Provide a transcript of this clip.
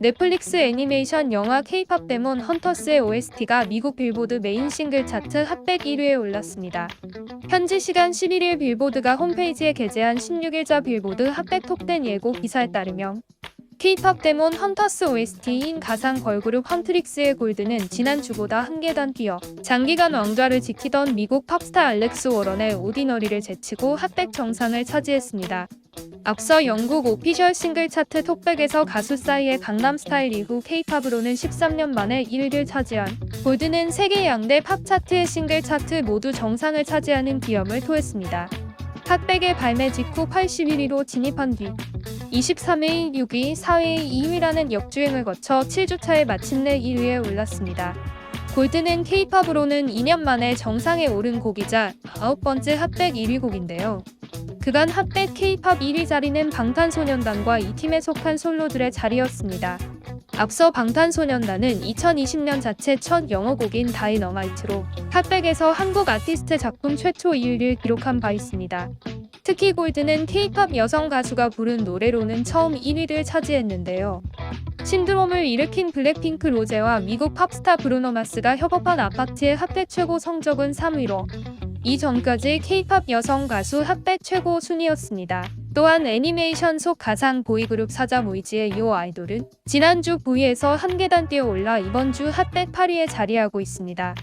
넷플릭스 애니메이션 영화 K-팝 데몬 헌터스의 OST가 미국 빌보드 메인 싱글 차트 핫백 1위에 올랐습니다. 현지 시간 11일 빌보드가 홈페이지에 게재한 16일자 빌보드 핫백 톱10 예고 기사에 따르면 K-팝 데몬 헌터스 OST인 가상 걸그룹 헌트릭스의 골드는 지난주보다 한 계단 뛰어 장기간 왕좌를 지키던 미국 팝스타 알렉스 워런의 오디너리를 제치고 핫백 정상을 차지했습니다. 앞서 영국 오피셜 싱글 차트 톱백에서 가수 싸이의 강남스타일 이후 K-팝으로는 13년 만에 1위를 차지한 골드는 세계 양대 팝 차트의 싱글 차트 모두 정상을 차지하는 기염을 토했습니다. 핫백의 발매 직후 81위로 진입한 뒤 23일 6위, 4위, 2위라는 역주행을 거쳐 7주차에 마침내 1위에 올랐습니다. 골드는 K-팝으로는 2년 만에 정상에 오른 곡이자 아홉 번째 핫백 1위 곡인데요. 그간 핫백 K-팝 1위 자리는 방탄소년단과 이 팀에 속한 솔로들의 자리였습니다. 앞서 방탄소년단은 2020년 자체 첫 영어곡인 다이너마이트로 핫백에서 한국 아티스트 작품 최초 1위를 기록한 바 있습니다. 특히 골드는 K-팝 여성 가수가 부른 노래로는 처음 1위를 차지했는데요. 신드롬을 일으킨 블랙핑크 로제와 미국 팝스타 브루노 마스가 협업한 아파트의 핫백 최고 성적은 3위로 이전까지 K-팝 여성 가수 핫백 최고 순위였습니다. 또한 애니메이션 속 가상 보이그룹 사자 모이지의 요 아이돌은 지난주 9위에서 한 계단 뛰어 올라 이번 주 핫백 8위에 자리하고 있습니다.